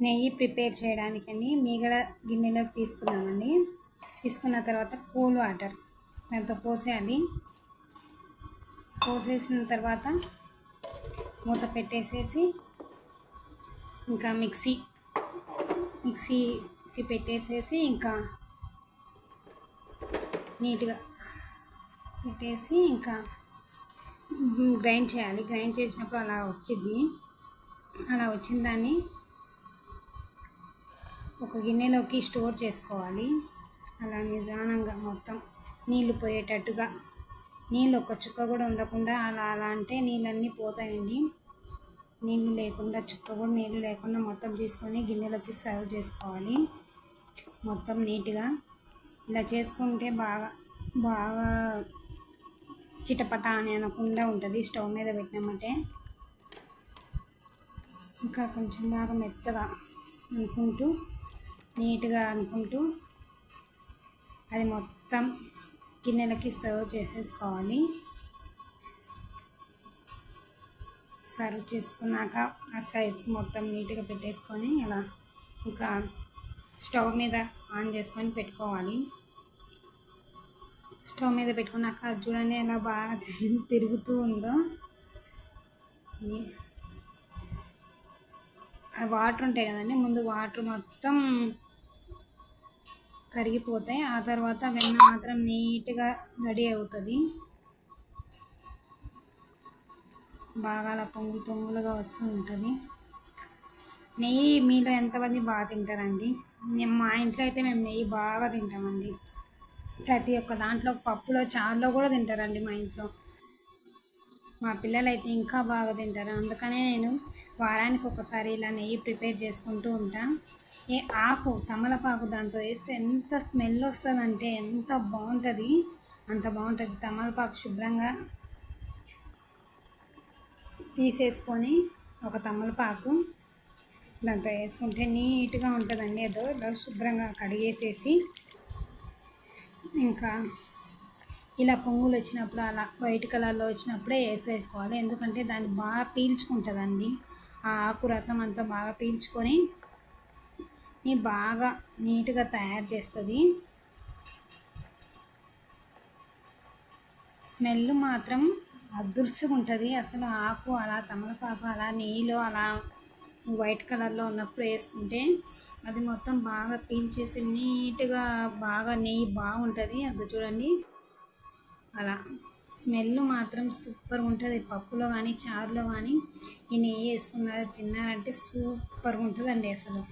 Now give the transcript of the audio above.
నెయ్యి ప్రిపేర్ చేయడానికని మీగడ గిన్నెలోకి తీసుకున్నామండి. తీసుకున్న తర్వాత కూల్ వాటర్ దాంతో పోసేయాలి. పోసేసిన తర్వాత మూత పెట్టేసేసి ఇంకా మిక్సీ మిక్సీకి పెట్టేసేసి ఇంకా నీట్గా పెట్టేసి ఇంకా గ్రైండ్ చేయాలి. గ్రైండ్ చేసినప్పుడు అలా వచ్చింది అలా వచ్చిన దాన్ని ఒక గిన్నెలోకి స్టోర్ చేసుకోవాలి. అలా నిదానంగా మొత్తం నీళ్ళు పోయేటట్టుగా నీళ్ళు ఒక చుక్క కూడా ఉండకుండా అలా అలా అంటే నీళ్ళన్నీ పోతాయండి. నీళ్ళు లేకుండా చుక్క కూడా నీళ్ళు లేకుండా మొత్తం తీసుకొని గిన్నెలోకి సర్వ్ చేసుకోవాలి. మొత్తం నీట్గా ఇలా చేసుకుంటే బాగా బాగా చిటపట అని అనకుండా ఉంటుంది. స్టవ్ మీద పెట్టినామంటే ఇంకా కొంచెం బాగా మెత్తగా అనుకుంటూ నీట్గా అనుకుంటూ అది మొత్తం గిన్నెలకి సర్వ్ చేసేసుకోవాలి. సర్వ్ చేసుకున్నాక ఆ సైడ్స్ మొత్తం నీట్గా పెట్టేసుకొని ఇలా ఇంకా స్టవ్ మీద ఆన్ చేసుకొని పెట్టుకోవాలి. స్టవ్ మీద పెట్టుకున్నాక చూడండి ఎలా బాగా తిరుగుతూ ఉందో. వాటర్ ఉంటాయి కదండి. ముందు వాటర్ మొత్తం కరిగిపోతాయి. ఆ తర్వాత వెన్న మాత్రం నీట్గా రెడీ అవుతుంది. బాగా అలా పొంగులు పొంగులుగా వస్తూ ఉంటుంది. నెయ్యి మీలో ఎంతమంది బాగా తింటారండి? మేము మా ఇంట్లో అయితే మేము నెయ్యి బాగా తింటామండి. ప్రతి ఒక్క దాంట్లో పప్పులో చారులో కూడా తింటారండి మా ఇంట్లో. మా పిల్లలు అయితే ఇంకా బాగా తింటారు. అందుకనే నేను వారానికి ఒకసారి ఇలా నెయ్యి ప్రిపేర్ చేసుకుంటూ ఉంటాను ఏ ఆకు తమలపాకు దాంతో వేస్తే ఎంత స్మెల్ వస్తుందంటే ఎంత బాగుంటుంది. అంత బాగుంటుంది. తమలపాకు శుభ్రంగా తీసేసుకొని ఒక తమలపాకు దాంట్లో వేసుకుంటే నీట్గా ఉంటుందండి. ఏదో శుభ్రంగా కడిగేసేసి ఇంకా ఇలా పొంగులు వచ్చినప్పుడు అలా వైట్ కలర్లో వచ్చినప్పుడే వేసేసుకోవాలి. ఎందుకంటే దాన్ని బాగా పీల్చుకుంటుందండి. ఆ ఆకు రసం అంతా బాగా పీల్చుకొని బాగా నీట్గా తయారు చేస్తుంది. స్మెల్ మాత్రం అదృశ్యంగా ఉంటుంది అసలు ఆకు అలా తమలపాకు అలా నెయ్యిలో అలా వైట్ కలర్లో ఉన్నప్పుడు వేసుకుంటే అది మొత్తం బాగా పీల్చేసి నీట్గా బాగా నెయ్యి బాగుంటుంది. అది చూడండి. అలా స్మెల్ మాత్రం సూపర్ ఉంటుంది. పప్పులో కానీ చారులో కానీ ఈ నెయ్యి వేసుకున్నారు తిన్నారంటే సూపర్గా ఉంటుందండి అసలు.